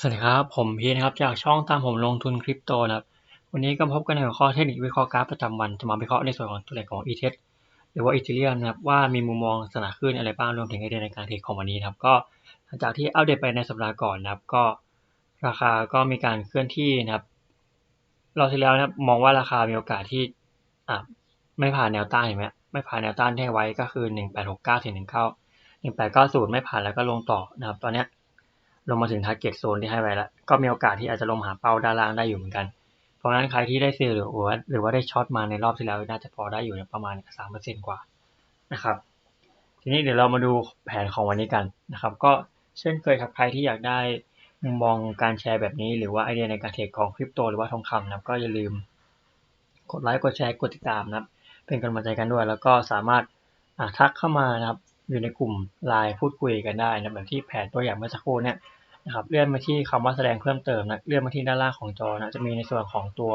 สวัสดีครับ ผมพีนะครับ จากช่องตามผมลงทุนคริปโตนะครับ วันนี้ก็พบกันในหัวข้อเทคนิควิเคราะห์กราฟประจำวัน จะมาวิเคราะห์ในส่วนของตัวเลขของ e t h หรือว่า Ethereum นะครับ ว่ามีมุมมองสนาขึ้นอะไรบ้าง รวมถึงไอเดียในการเทรดของวันนี้ครับ ก็หลังจากที่อัปเดตไปในสัปดาห์ก่อนนะครับ ก็ราคาก็มีการเคลื่อนที่นะครับ เราที่แล้วนะครับมองว่าราคามีโอกาสที่อะไม่ผ่านแนวต้านเห็นไหมไม่ผ่านแนวต้านที่ไว้ก็คือหนึ่งแปดหกเก้าถึงหนึ่งเก้าหนึ่งแปดเก้าศูนย์ไม่ผ่านแล้วก็ลงต่อนะครับ ตอนเนี้ย ลงมาถึงทาร์เก็ตโซนที่ให้ไว้แล้ว ก็มีโอกาสที่อาจจะลงหาเป้าด้านล่างได้อยู่เหมือนกัน เพราะฉะนั้นใครที่ได้ซื้อหรือว่าหรือว่าได้ช็อตมาในรอบที่แล้วน่าจะพอได้อยู่ประมาณสามเปอร์เซ็นกว่านะครับ ทีนี้เดี๋ยวเรามาดูแผนของวันนี้กันนะครับ ก็เช่นเคยครับใครที่อยากได้มุมมองการแชร์แบบนี้ หรือว่าไอเดียในการเทรดของคริปโตหรือว่าทองคำนะก็อย่าลืมกดไลค์กดแชร์กดติดตามนะครับ เป็นกำลังใจกันด้วย แล้วก็สามารถทักเข้ามานะครับอยู่ในกลุ่มไลน์พูดคุยกันได้นะแบบที่แผนตัวอย่างเมื่อสักครู่เนี่ย นะครับเลื่อนมาที่คำว่าแสดงเพิ่มเติมนะเลื่อนมาที่ด้านล่างของจอนะจะมีในส่วนของตัว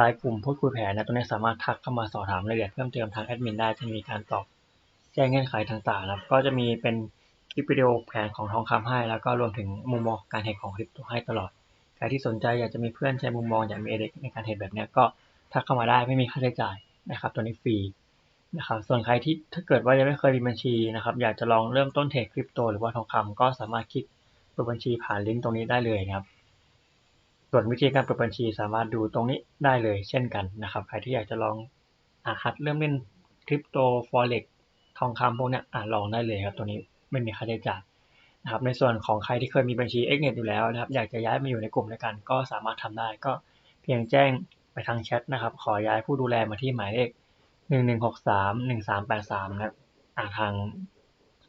รายกลุ่มพูดคุยแผนนะตรงนี้สามารถทักเข้ามาสอบถามรายละเอียดเพิ่มเติมทางแอดมินได้จะมีการตอบแจ้งเงื่อนไขต่างๆนะครับก็จะมีเป็นคลิปวิดีโอแผนของทองคำให้ แล้วก็รวมถึงมุมมองการเทรดของคริปโตให้ตลอดใครที่สนใจอยากจะมีเพื่อนใช้มุมมองอยากมีเอเด็กในการเทรดแบบนี้ก็ทักเข้ามาได้ไม่มีค่าใช้จ่ายนะครับตัวนี้ฟรีนะครับส่วนใครที่ถ้าเกิดว่ายังไม่เคยมีบัญชีนะครับอยากจะลองเริ่มต้นเทรดคริปโตหรือว่าทองคำก็สามารถคลิก ปิดบัญชีผ่านลิงก์ตรงนี้ได้เลยนะครับ ส่วนวิธีการเปิดบัญชีสามารถดูตรงนี้ได้เลยเช่นกันนะครับ ใครที่อยากจะลองอาหัดเริ่มเล่นคริปโตฟอเร็กทองคำพวกนี้อ่าลองได้เลยครับ ตัวนี้ไม่มีค่าใช้จ่ายนะครับในส่วนของใครที่เคยมีบัญชี Xnet อยู่แล้วนะครับ อยากจะย้ายมาอยู่ในกลุ่มด้วยกัน ก็สามารถทำได้ก็เพียงแจ้งไปทางแชทนะครับ ขอย้ายผู้ดูแลมาที่หมายเลขหนึ่งหนึ่งหกสามหนึ่งสามแปดสามนะครับทาง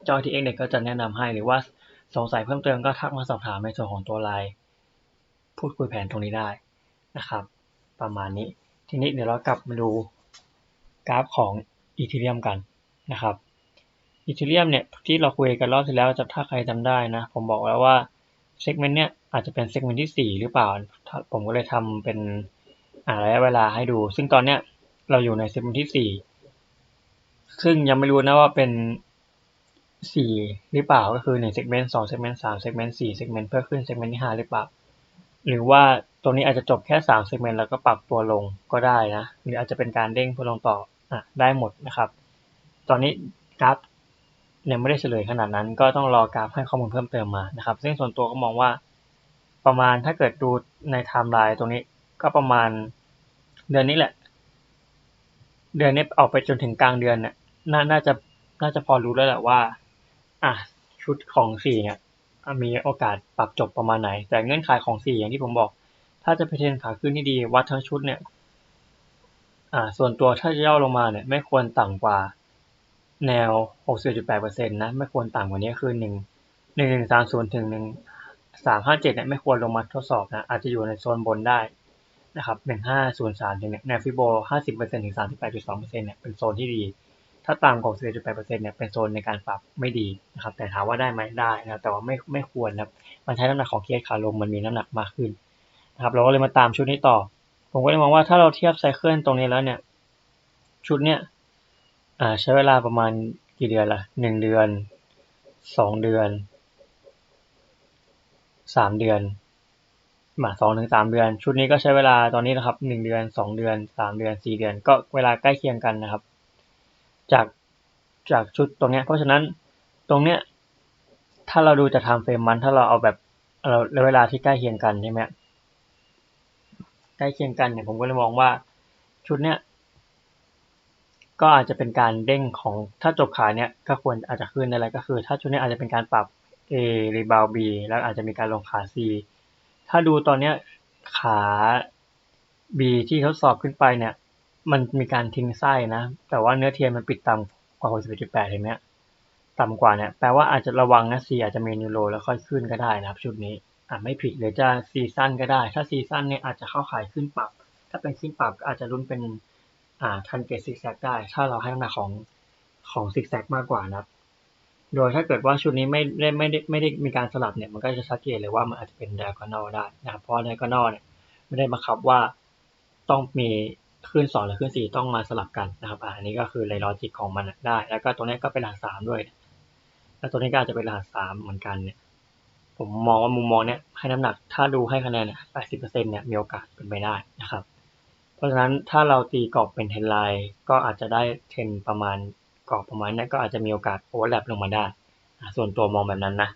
เจ้าที่ Xnet ก็จะแนะนำให้หรือว่า สงสัยเพิ่มเติมก็ทักมาสอบถามในส่วนของตัวไลน์พูดคุยแผนตรงนี้ได้นะครับ ประมาณนี้ ทีนี้เดี๋ยวเรากลับมาดูกราฟของอีเทเรียมกันนะครับอีเทเรียมเนี่ยที่เราคุยกันรอบที่แล้วจะถ้าใครจำได้นะ ผมบอกแล้วว่าเซกเมนต์เนี้ยอาจจะเป็นเซกเมนต์ที่ 4 หรือเปล่า ผมก็เลยทำเป็นอ่าระยะเวลาให้ดู ซึ่งตอนเนี้ยเราอยู่ในเซกเมนต์ที่ 4 ซึ่งยังไม่รู้นะว่าเป็น สี่หรือเปล่า ก็คือหนึ่งเซกเมนต์สองเซกเมนต์สามเซกเมนต์สี่เซกเมนต์เพื่อขึ้นเซกเมนต์ที่ห้าหรือเปล่า หรือว่าตรงนี้อาจจะจบแค่สามเซกเมนต์แล้วก็ปรับตัวลงก็ได้นะ หรืออาจจะเป็นการเด้งเพื่อลงต่ออะได้หมดนะครับ ตอนนี้กราฟยังไม่ได้เฉลยขนาดนั้น ก็ต้องรอกราฟให้ข้อมูลเพิ่มเติมมานะครับ ซึ่งส่วนตัวก็มองว่า ประมาณถ้าเกิดดูในไทม์ไลน์ตรงนี้ก็ประมาณเดือนนี้แหละ เดือนนี้ออกไปจนถึงกลางเดือนเนี่ยน่าจะน่าจะพอรู้แล้วแหละว่า อะ ชุดของสี่เนี่ยมีโอกาสปรับจบประมาณไหน แต่เงื่อนไขของสี่อย่างที่ผมบอก ถ้าจะไปเทรนขาขึ้นที่ดี วัดทั้งชุดเนี่ย อ่า ส่วนตัวถ้าจะย่อลงมาเนี่ย ไม่ควรต่ำกว่าแนว61.8%นะ ไม่ควรต่ำกว่านี้คือหนึ่งหนึ่งสามศูนย์ถึงหนึ่งสามห้าเจ็ดเนี่ยไม่ควรลงมาทดสอบนะ อาจจะอยู่ในโซนบนได้นะครับหนึ่งห้าศูนย์สามถึงแนวฟิโบห้าสิบเปอร์เซ็นถึงสามสิบแปดจุดสองเปอร์เซ็นเนี่ยเป็นโซนที่ดี ถ้าต่ำกว่า11.8%เนี่ยเป็นโซนในการปรับไม่ดีนะครับแต่ถามว่าได้ไหมได้นะแต่ว่าไม่ไม่ควรนะมันใช้น้ำหนักของเคสขาลงมันมีน้ำหนักมากขึ้นนะครับเราก็เลยมาตามชุดนี้ต่อ ผมก็เลยมองว่าถ้าเราเทียบไซเคิลตรงนี้แล้วเนี่ยชุดเนี้ยอ่าใช้เวลาประมาณกี่เดือนละหนึ่งเดือนสองเดือนสามเดือนมาสองถึงสามเดือน ชุดนี้ก็ใช้เวลาตอนนี้นะครับหนึ่งเดือนสองเดือนสามเดือนสี่เดือน ก็เวลาใกล้เคียงกันนะครับ จากจากชุดตรงเนี้ย เพราะฉะนั้นตรงเนี้ยถ้าเราดูจะทำเฟรมมันถ้าเราเอาแบบเราเวลาที่ใกล้เคียงกันใช่ไหมใกล้เคียงกันเนี่ยผมก็เลยมองว่าชุดเนี้ยก็อาจจะเป็นการเด้งของถ้าจบขายเนี้ยก็ควรอาจจะขึ้นอะไรก็คือ ถ้าชุดนี้อาจจะเป็นการปรับ A รีบาว B แล้วอาจจะมีการลงขา C ถ้าดูตอนเนี้ยขา B ที่ทดสอบขึ้นไปเนี่ย มันมีการทิ้งไส้นะ แต่ว่าเนื้อเทียนมันปิดต่ำกว่า 61.8 เห็นไหมต่ำกว่าเนี่ย แปลว่าอาจจะระวังนะซีอาจจะเมนูโลแล้วค่อยขึ้นก็ได้นะครับ ชุดนี้ อ่าไม่ผิดหรือจะซีซั่นก็ได้ ถ้าซีซั่นเนี่ยอาจจะเข้าขายขึ้นปรับ ถ้าเป็นขึ้นปรับอาจจะรุ่นเป็น อ่าทันเกตซิกแซกได้ ถ้าเราให้น้ำหนักของของซิกแซกมากกว่านะครับ โดยถ้าเกิดว่าชุดนี้ไม่ได้ไม่ได้ไม่ได้มีการสลับเนี่ย มันก็จะชัดเจนเลยว่ามันอาจจะเป็นไดอะกอนอลได้นะครับเพราะไดอะกอนอลเนี่ยไม่ได้บังคับว่าต้องมี ขึ้นสองหรือขึ้นสี่ต้องมาสลับกันนะครับอันนี้ก็คือในลอจิกของมันได้ แล้วก็ตัวนี้ก็เป็นรหัสสามด้วย แล้วตัวนี้ก็อาจจะเป็นรหัสสามเหมือนกันเนี่ย ผมมองว่ามุมมองเนี้ยให้น้ำหนัก ถ้าดูให้คะแนนแปดสิบเปอร์เซ็นเนี่ยมีโอกาสเป็นไปได้นะครับ เพราะฉะนั้นถ้าเราตีกรอบเป็นเทนไลน์ก็อาจจะได้เทนประมาณกรอบประมาณนี้ก็อาจจะมีโอกาสโอเวอร์แลปลงมาได้ ส่วนตัวมองแบบนั้นนะ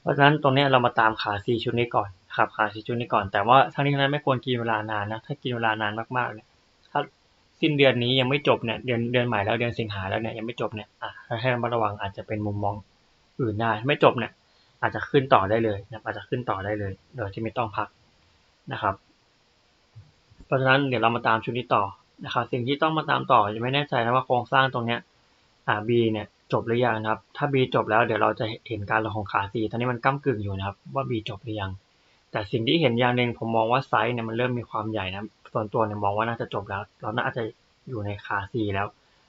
เพราะฉะนั้นตรงนี้เรามาตามขาซีชุดนี้ก่อนครับขาซีชุดนี้ก่อน แต่ว่าทั้งนี้ทั้งนั้นไม่ควรกินเวลานานนะ ถ้ากินเวลานานมากๆเนี่ย สิ้นเดือนนี้ยังไม่จบเนี่ยเดือนเดือนใหม่แล้วเดือนสิงหาแล้วเนี่ยยังไม่จบเนี่ยอะให้ระมัดระวังอาจจะเป็นมุมมองอื่นได้ไม่จบเนี่ยอาจจะขึ้นต่อได้เลยนะอาจจะขึ้นต่อได้เลย โดยที่ไม่ต้องพักนะครับ เพราะฉะนั้นเดี๋ยวเรามาตามชุดนี้ต่อนะครับ สิ่งที่ต้องมาตามต่อจะไม่แน่ใจนะว่าโครงสร้างตรงเนี้ยอ่า B เนี่ยจบหรือยังนะครับ ถ้า B จบแล้วเดี๋ยวเราจะเห็นการลงของขา C ตอนนี้มันก้ากึ่งอยู่นะครับว่า B จบหรือยัง แต่สิ่งที่เห็นอย่างหนึ่งผมมองว่าไซส์เนี่ยมันเริ่มมีความใหญ่นะ ส่วนตัวเนี่ยมองว่าน่าจะจบแล้ว เราน่าจะอยู่ในขา C แล้ว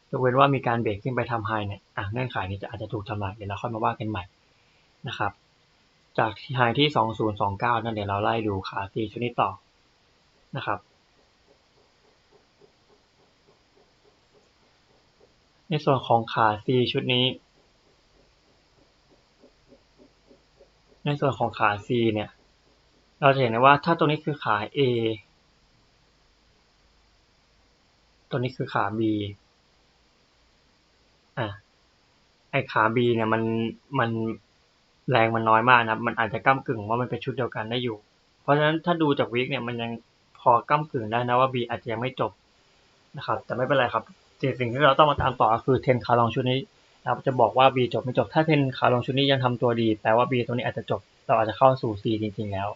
ยกเว้นว่ามีการเบรกขึ้นไปทำไฮเนี่ยอะเงื่อนไขนี้จะอาจจะถูกทำลายเดี๋ยวเราค่อยมาว่ากันใหม่นะครับ จากไฮที่ 2029 นั่นเดี๋ยวเราไล่ดูขา C ชุดนี้ต่อนะครับ ในส่วนของขา C ชุดนี้ ในส่วนของขา C เนี่ยเราจะเห็นได้ว่าถ้าตรงนี้คือขา A ตัวนี้คือขา B อะไอขา B เนี่ยมันมันแรงมันน้อยมากนะครับมันอาจจะก้ากึ่งว่ามันเป็นชุดเดียวกันได้อยู่ เพราะฉะนั้นถ้าดูจากวิกเนี่ยมันยังพอก้ากึ่งได้นะว่า B อาจจะยังไม่จบนะครับ แต่ไม่เป็นไรครับสิ่งที่เราต้องมาตามต่อคือเทนคาลองชุดนี้นะครับจะบอกว่า B จบไม่จบ ถ้าเทนคาลองชุดนี้ยังทำตัวดีแปลว่า B ตัวนี้อาจจะจบ เราอาจจะเข้าสู่ C จริง ๆ แล้ว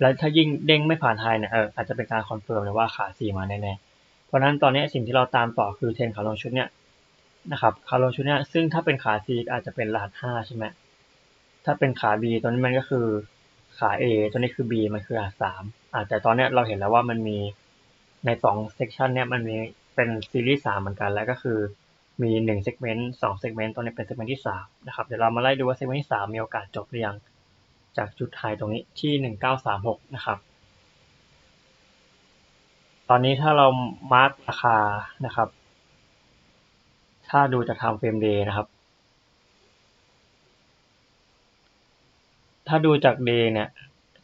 แล้วถ้ายิ่งเด้งไม่ผ่านไฮเนี่ยเอออาจจะเป็นการคอนเฟิร์มเลยว่าขา C มาแน่ๆ ราะนั้นตอนนี้สิ่งที่เราตามต่อคือเทนขาลงชุดเนี้ยนะครับขาลงชุดเนี้ยซึ่งถ้าเป็นขา C อาจจะเป็นรหัสห้าใช่ไหมถ้าเป็นขา B ตัวนี้มันก็คือขา A ตัวนี้คือ B มันคือรหัสสามอ่าแต่ตอนนี้เราเห็นแล้วว่ามันมีในสองเซกชันเนี้ยมันมีเป็นซีรีส์สามเหมือนกันแล้วก็คือมีหนึ่งเซกเมนต์สองเซกเมนต์ตัวนี้เป็นเซกเมนต์ที่สามนะครับเดี๋ยวเรามาไล่ดูว่าเซกเมนต์ที่สามมีโอกาสจบหรือยังจากจุดไฮตรงนี้ที่หนึ่งเก้าสามหกนะครับ ตอนนี้ถ้าเรามาร์กราคานะครับ ถ้าดูจาก time frame day นะครับ ถ้าดูจาก day เนี่ย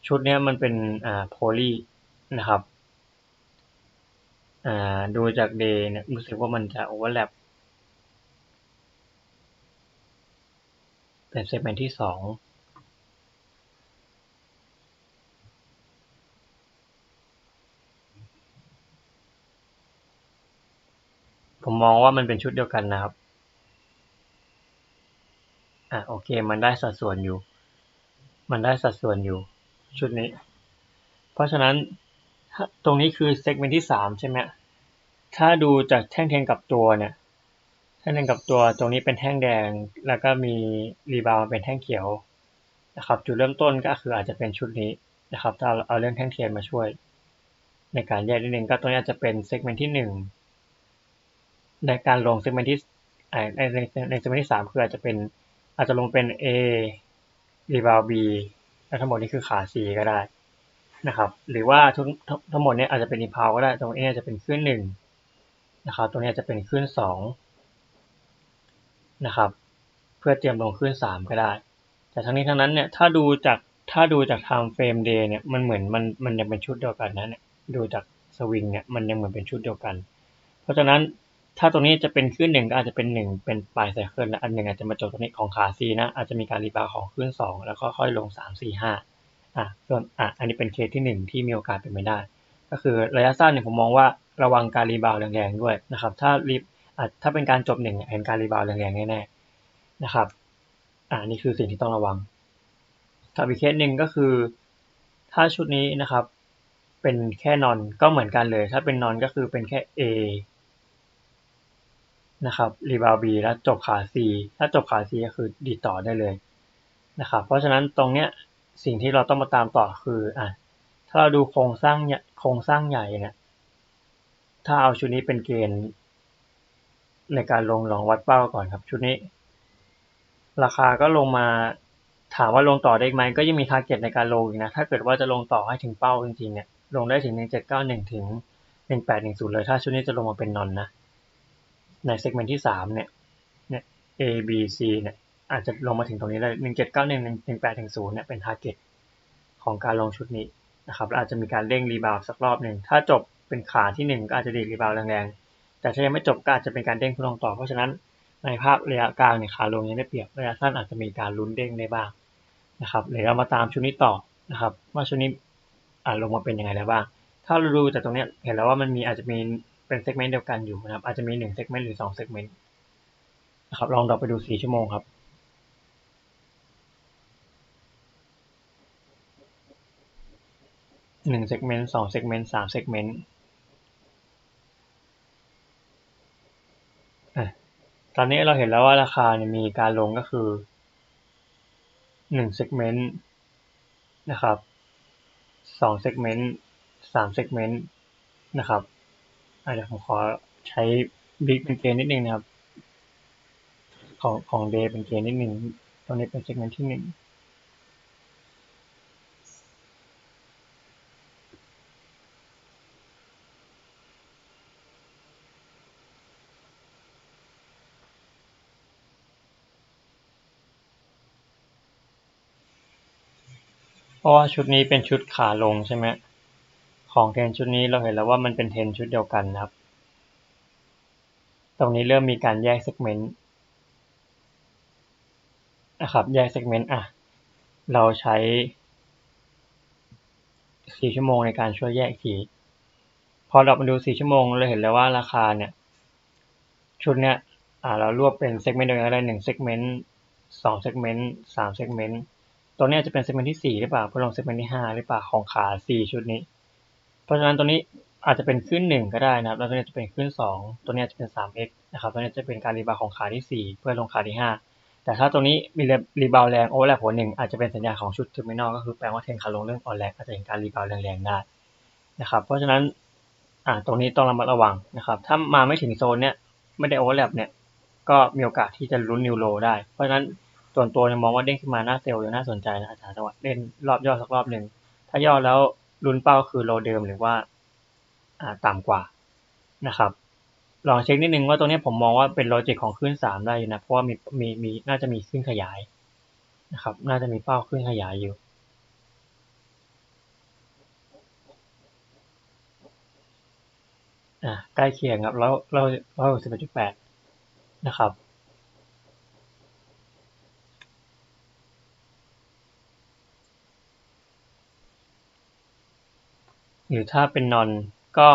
ชุดนี้มันเป็นอ่าโพลีนะครับอ่าดูจาก day เนี่ยรู้สึกว่ามันจะ overlap เป็นเซกเมนต์ที่สอง ผมมองว่ามันเป็นชุดเดียวกันนะครับ อะโอเค มันได้สัดส่วนอยู่ มันได้สัดส่วนอยู่ ชุดนี้ เพราะฉะนั้นตรงนี้คือเซกเมนต์ที่สามใช่ไหมถ้าดูจากแท่งเทงกับตัวเนี่ย แท่งเทงกับตัวตรงนี้เป็นแท่งแดง แล้วก็มีรีบาวเป็นแท่งเขียวนะครับ จุดเริ่มต้นก็คืออาจจะเป็นชุดนี้นะครับ ถ้าเอาเรื่องแท่งเทียนมาช่วย ในการแยกนิดนึงก็ตรงนี้อาจจะเป็นเซกเมนต์ที่หนึ่ง ในการลงเซกเมนต์ที่ในในในเซกเมนต์ที่สามคืออาจจะเป็นอาจจะลงเป็น A รีบาว B แล้วทั้งหมดนี้คือขา C ก็ได้นะครับ หรือว่าทุกทั้งหมดนี้อาจจะเป็นอินพาวก็ได้ ตรงนี้จะเป็นขึ้นหนึ่งนะครับ ตรงนี้จะเป็นขึ้นสองนะครับ เพื่อเตรียมลงขึ้นสามก็ได้ แต่ทั้งนี้ทั้งนั้นเนี่ย ถ้าดูจากถ้าดูจาก time frame day เนี่ย มันเหมือนมันมันยังเป็นชุดเดียวกันนะเนี่ย ดูจากสวิงเนี่ย มันยังเหมือนเป็นชุดเดียวกัน เพราะฉะนั้น ถ้าตรงนี้จะเป็นขึ้นหนึ่งก็อาจจะเป็นหนึ่งเป็นปลายไซเคิลและอันหนึ่งอาจจะมาจบตรงนี้ของขาซีนะอาจจะมีการรีบาวของขึ้นสองแล้วก็ค่อยลงสามสี่ห้าอะส่วนอะอันนี้เป็นเคสที่หนึ่งที่มีโอกาสเป็นไปได้ ก็คือระยะสั้นเนี่ยผมมองว่าระวังการรีบาวแรงๆด้วยนะครับ ถ้ารีบอะถ้าเป็นการจบหนึ่งเห็นการรีบาวแรงๆแน่ๆนะครับอ่านี่คือสิ่งที่ต้องระวังกับอีกเคสหนึ่งก็คือ ถ้าชุดนี้นะครับ เป็นแค่นอนก็เหมือนกันเลย ถ้าเป็นนอนก็คือเป็นแค่ A นะครับรีบาวบีแล้วจบขา C ถ้าจบขา C ก็คือดีต่อได้เลยนะครับเพราะฉะนั้นตรงเนี้ยสิ่งที่เราต้องมาตามต่อคืออะถ้าเราดูโครงสร้างเนี่ยโครงสร้างใหญ่เนี่ยถ้าเอาชุดนี้เป็นเกณฑ์ในการลงลองวัดเป้าก่อนครับชุดนี้ ราคาก็ลงมาถามว่าลงต่อได้ไหมก็ยังมีทาร์เก็ตในการลงอีกนะถ้าเกิดว่าจะลงต่อให้ถึงเป้าจริงๆเนี่ยลงได้ถึง 1791 ถึง 1810 เลยถ้าชุดนี้จะลงมาเป็นนอนนะ ในเซกเมนต์ที่สามเนี่ยเนี่ย A B C เนี่ยอาจจะลงมาถึงตรงนี้เลยหนึ่งเจ็ดเก้าหนึ่งหนึ่งแปดถึงศูนย์เนี่ยเป็นทาร์เก็ตของการลงชุดนี้นะครับอาจจะมีการเด้งรีบาวสักรอบหนึ่งถ้าจบเป็นขาที่หนึ่งก็อาจจะดีรีบาวแรงๆแต่ถ้ายังไม่จบก็อาจจะเป็นการเด้งขึ้นลงต่อ เพราะฉะนั้นในภาพระยะกลางเนี่ยขาลงยังได้เปรียบระยะสั้นอาจจะมีการลุ้นเด้งได้บ้างนะครับเดี๋ยวเรามาตามชุดนี้ต่อนะครับว่าชุดนี้อ่าลงมาเป็นยังไงแล้วบ้าง ถ้าเราดูจากตรงนี้เห็นแล้วว่ามันมีอาจจะมี เป็นเซกเมนต์เดียวกันอยู่นะครับ อาจจะมีหนึ่งเซกเมนต์หรือสองเซกเมนต์นะครับ ลองดอกไปดูสี่ชั่วโมงครับหนึ่งเซกเมนต์สองเซกเมนต์สามเซกเมนต์ตอนนี้เราเห็นแล้วว่าราคาเนี่ยมีการลงก็คือหนึ่งเซกเมนต์นะครับสองเซกเมนต์สามเซกเมนต์นะครับ เดี๋ยวผมขอใช้บิ๊กเป็นเกณฑ์นิดนึงนะครับ ของของเดย์เป็นเกณฑ์นิดนึงตรงนี้เป็นเซกเมนต์ที่หนึ่งเพราะว่าชุดนี้เป็นชุดขาลงใช่ไหม ของเทนชุดนี้เราเห็นแล้วว่ามันเป็นเทนชุดเดียวกันนะครับ ตรงนี้เริ่มมีการแยกเซกเมนต์นะครับ แยกเซกเมนต์อะ เราใช้สี่ชั่วโมงในการช่วยแยกทีพอเรามาดูสี่ชั่วโมงเราเห็นแล้วว่าราคาเนี่ย ชุดเนี้ยอ่าเรารวบเป็นเซกเมนต์เดียวกันได้หนึ่งเซกเมนต์สองเซกเมนต์สามเซกเมนต์ตัวนี้จะเป็นเซกเมนต์ที่สี่หรือเปล่าเพื่อลงเซกเมนต์ที่ห้าหรือเปล่าของขาสี่ชุดนี้ เพราะฉะนั้นตัวนี้อาจจะเป็นขึ้นหนึ่งก็ได้นะครับ แล้วตัวนี้จะเป็นขึ้นสองตัวนี้จะเป็นสาม x นะครับตัวนี้จะเป็นการรีบาวของขาที่สี่เพื่อลงขาที่ห้าแต่ถ้าตัวนี้มีรีบาวแรงโอเวอร์แลปหัวหนึ่งอาจจะเป็นสัญญาณของชุดเทอร์มินอลก็คือแปลว่าเทนขาลงเรื่องอ่อนแรงอาจจะเห็นการรีบาวแรงๆได้นะครับ เพราะฉะนั้นอ่าตรงนี้ต้องระมัดระวังนะครับ ถ้ามาไม่ถึงโซนเนี้ยไม่ได้โอเวอร์แลปเนี่ยก็มีโอกาสที่จะลุ้นนิวโลได้ เพราะฉะนั้นส่วนตัวเนี่ยมองว่าเด้งขึ้นมาหน้าเซลล์ยังน่าสนใจนะอาจารย์จังหวะเล่นรอบย่อสักรอบหนึ่งถ้าย่อแล้ว ลุ้นเป้าคือโลเดิมหรือว่าต่ำกว่านะครับลองเช็คนิดนึงว่าตรงนี้ผมมองว่าเป็นโลจิกของขึ้นสามได้นะเพราะว่ามีมีมีน่าจะมีขึ้นขยายนะครับ น่าจะมีเป้าขึ้นขยายอยู่ อ่าใกล้เคียงครับแล้วเราร้อยหกสิบจุดแปดนะครับ หรือถ้าเป็นนอนก็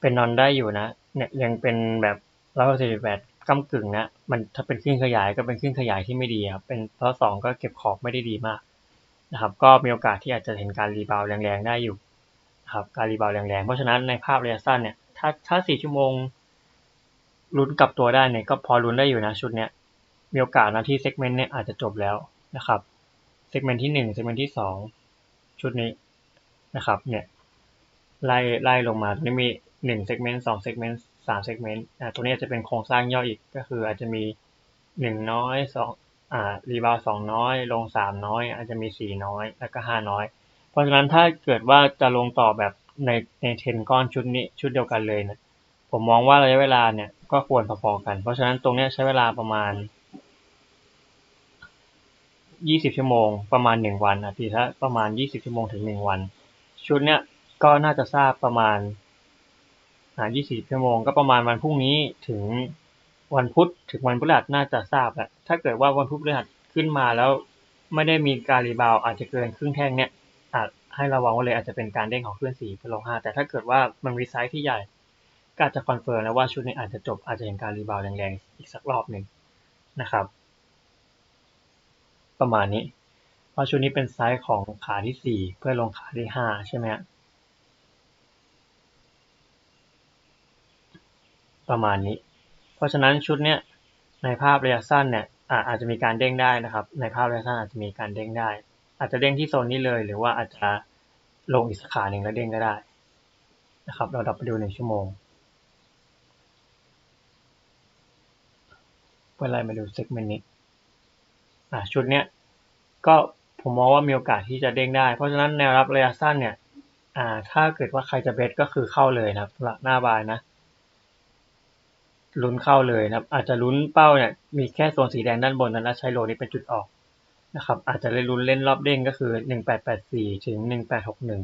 เป็นนอนได้อยู่นะ เนี่ยยังเป็นแบบร้อยหกสิบแปดก้ากึ่งนะ มันถ้าเป็นขึ้นขยายก็เป็นขึ้นขยายที่ไม่ดีครับ เป็นเพราะสองก็เก็บขอบไม่ได้ดีมากนะครับ ก็มีโอกาสที่อาจจะเห็นการรีบาวแรงๆได้อยู่นะครับ การรีบาวแรงๆ เพราะฉะนั้นในภาพระยะสั้นเนี่ย ถ้าถ้าสี่ชั่วโมงลุ้นกลับตัวได้เนี่ยก็พอลุ้นได้อยู่นะชุดเนี้ย มีโอกาสนะที่เซกเมนต์เนี่ยอาจจะจบแล้วนะครับ เซกเมนต์ที่หนึ่งเซกเมนต์ที่สองชุดนี้ นะครับเนี่ยไล่ไล่ลงมาตรงนี้มีหนึ่งเซกเมนต์สองเซกเมนต์สามเซกเมนต์อ่าตัวนี้จะเป็นโครงสร้างย่ออีกก็คืออาจจะมีหนึ่งน้อยสองอ่ารีบาวสองน้อย ลงสามน้อย อาจจะมีสี่น้อย แล้วก็ห้าน้อย เพราะฉะนั้นถ้าเกิดว่าจะลงต่อแบบในในเทนก้อนชุดนี้ชุดเดียวกันเลยนะผมมองว่าระยะเวลาเนี่ยก็ควรพอๆกัน เพราะฉะนั้นตรงนี้ใช้เวลาประมาณยี่สิบชั่วโมง ประมาณหนึ่งวันอะพี่ถ้าประมาณยี่สิบชั่วโมงถึงหนึ่งวัน ชุดเนี้ยก็น่าจะทราบประมาณอ่า20ชั่วโมง ก็ประมาณวันพรุ่งนี้ถึงวันพุธถึงวันพฤหัสน่าจะทราบแหละถ้าเกิดว่าวันพุธพฤหัสขึ้นมาแล้วไม่ได้มีการรีบาวอาจจะเกินครึ่งแท่งเนี้ยอาจให้ระวังไว้เลยอาจจะเป็นการเด้งของขึ้นสี่เพื่อลงห้าแต่ถ้าเกิดว่ามันมีไซส์ที่ใหญ่ก็อาจจะคอนเฟิร์มแล้วว่าชุดนี้อาจจะจบอาจจะเห็นการรีบาวแรงๆอีกสักรอบหนึ่งนะครับ ประมาณนี้ ราะชุดนี้เป็นไซส์ของขาที่สี่เพื่อลงขาที่ห้าใช่ไหมประมาณนี้ เพราะฉะนั้นชุดเนี้ยในภาพระยะสั้นเนี่ยอาจจะมีการเด้งได้นะครับ ในภาพระยะสั้นอาจจะมีการเด้งได้ อาจจะเด้งที่โซนนี้เลย หรือว่าอาจจะลงอีกสาขาหนึ่งแล้วเด้งก็ได้นะครับ เราดับไปดูหนึ่งชั่วโมงเพื่อไล่มาดูเซกเมนต์นี้ชุดเนี้ยก็ ผมมองว่ามีโอกาสที่จะเด้งได้ เพราะฉะนั้นแนวรับระยะสั้นเนี่ยอ่าถ้าเกิดว่าใครจะเบสก็คือเข้าเลยนะครับหน้าบายนะลุ้นเข้าเลยนะครับ อาจจะลุ้นเป้าเนี่ยมีแค่โซนสีแดงด้านบนนั้นแล้วใช้โลนี้เป็นจุดออกนะครับ อาจจะเลยลุ้นเล่นรอบเด้งก็คือหนึ่งแปดแปดสี่ถึงหนึ่งแปดหกหนึ่ง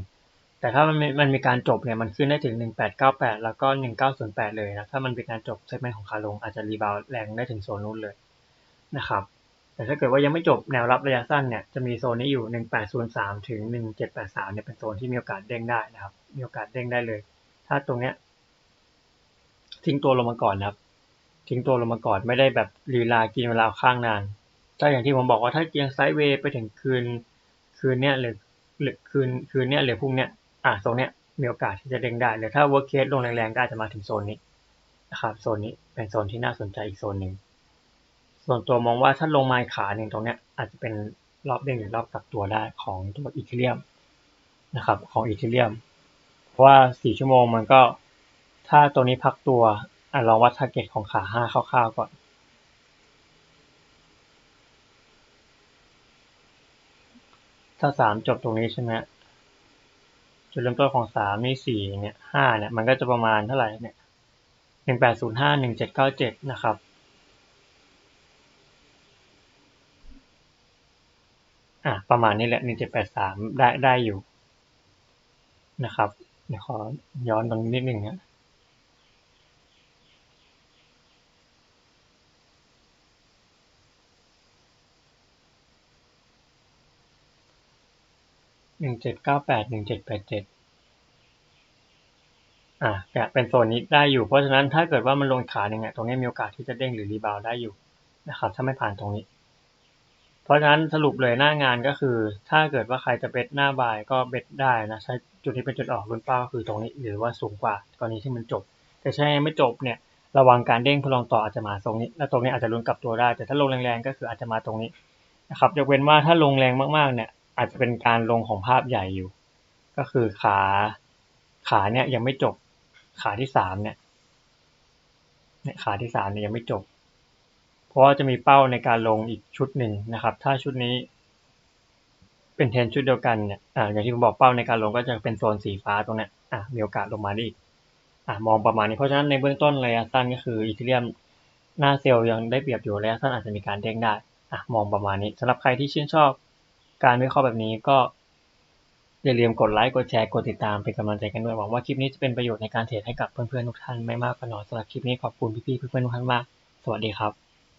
แต่ถ้ามันมันมีการจบเนี่ยมันขึ้นได้ถึงหนึ่งแปดเก้าแปดแล้วก็หนึ่งเก้าศูนย์แปดเลยนะถ้ามันเป็นการจบเซกเมนต์ของขาลงอาจจะรีบาวแรงได้ถึงโซนนู้นเลยนะครับ แต่ถ้าเกิดว่ายังไม่จบแนวรับระยะสั้นเนี่ยจะมีโซนนี้อยู่หนึ่งแปดศูนย์สามถึงหนึ่งเนี่ยเป็นโซนที่มีโอกาสเด้งได้นะครับ มีโอกาสเด้งได้เลย ถ้าตรงเนี้ยทิ้งตัวลงมาก่อนนะครับ ทิ้งตัวลงมาก่อนไม่ได้แบบลีลากินเวลาข้างนาน ถ้าอย่างที่ผมบอกว่าถ้าเกียงไซด์เวย์ไปถึงคืนคืนเนี้ยหรือหรือคืนคืนเนี้ยหรือพรุ่งเนี้ยอะโซนเนี้ยมีโอกาสที่จะเด้งได้หรือถ้า work case ลงแรงๆก็อาจจะมาถึงโซนนี้นะครับ โซนนี้เป็นโซนที่น่าสนใจอีกโซนหนึ่ง ส่วนตัวมองว่าถ้าลงมาขาหนึ่งตรงเนี้ยอาจจะเป็นรอบเด้งหรือรอบกลับตัวได้ของตัวอีเทเรียมนะครับของอีเทเรียมเพราะว่าสี่ชั่วโมงมันก็ถ้าตัวนี้พักตัวอลองวัด target ของขาห้าคร่าวๆก่อน ถ้าสามจบตรงนี้ใช่ไหมจุดเริ่มต้นของสามนี่สี่เนี่ยห้าเนี่ย มันก็จะประมาณเท่าไหร่เนี่ยหนึ่งแปดศูนย์ห้าหนึ่งเจ็ดเก้าเจ็ดนะครับ อะประมาณนี้แหละหนึ่งเจ็ดแปดสามได้ได้อยู่นะครับ เดี๋ยวขอย้อนตรงนี้นิดหนึ่งนะหนึ่งเจ็ดเก้าแปดหนึ่งเจ็ดแปดเจ็ดอะเนี่ยเป็นโซนนี้ได้อยู่ เพราะฉะนั้นถ้าเกิดว่ามันลงขาหนึ่งเนี่ยตรงนี้มีโอกาสที่จะเด้งหรือรีบาวได้อยู่นะครับ ถ้าไม่ผ่านตรงนี้ เพราะฉะนั้นสรุปเลยหน้างานก็คือ ถ้าเกิดว่าใครจะเบสหน้าบายก็เบสได้นะใช้จุดที่เป็นจุดออกรุ่นเป้าก็คือตรงนี้หรือว่าสูงกว่ากรณีที่มันจบ แต่ใช่ไม่จบเนี่ยระวังการเด้งพลองต่ออาจจะมาตรงนี้ แล้วตรงนี้อาจจะลุ้นกลับตัวได้ แต่ถ้าลงแรงๆก็คืออาจจะมาตรงนี้นะครับยกเว้นว่าถ้าลงแรงมากๆเนี่ยอาจจะเป็นการลงของภาพใหญ่อยู่ ก็คือขาขาเนี่ยยังไม่จบ ขาที่สามเนี่ยขาที่สามเนี่ยยังไม่จบ เพราะว่าจะมีเป้าในการลงอีกชุดหนึ่งนะครับ ถ้าชุดนี้เป็นเทนชุดเดียวกันเนี่ยออย่างที่ผมบอกเป้าในการลงก็จะเป็นโซนสีฟ้าตรงนี้อะมีโอกาสลงมาได้อีกอะมองประมาณนี้เพราะฉะนั้นในเบื้องต้นระยะสั้นก็คืออีเทเรียมหน้าเซลล์ยังได้เปรียบอยู่ระยะสั้นอาจจะมีการเด้งได้อะมองประมาณนี้สำหรับใครที่ชื่นชอบการวิเคราะห์แบบนี้ก็อย่าลืมกดไลค์กดแชร์กดติดตามเป็นกำลังใจกันด้วยหวังว่าคลิปนี้จะเป็นประโยชน์ในการเทรดให้กับเพื่อนๆทุกท่านไม่มากก็น้อยสำหรับคลิปนี้ขอบคุณพี่ๆเพื่อนๆทุกท่านมากสวัสดีครับ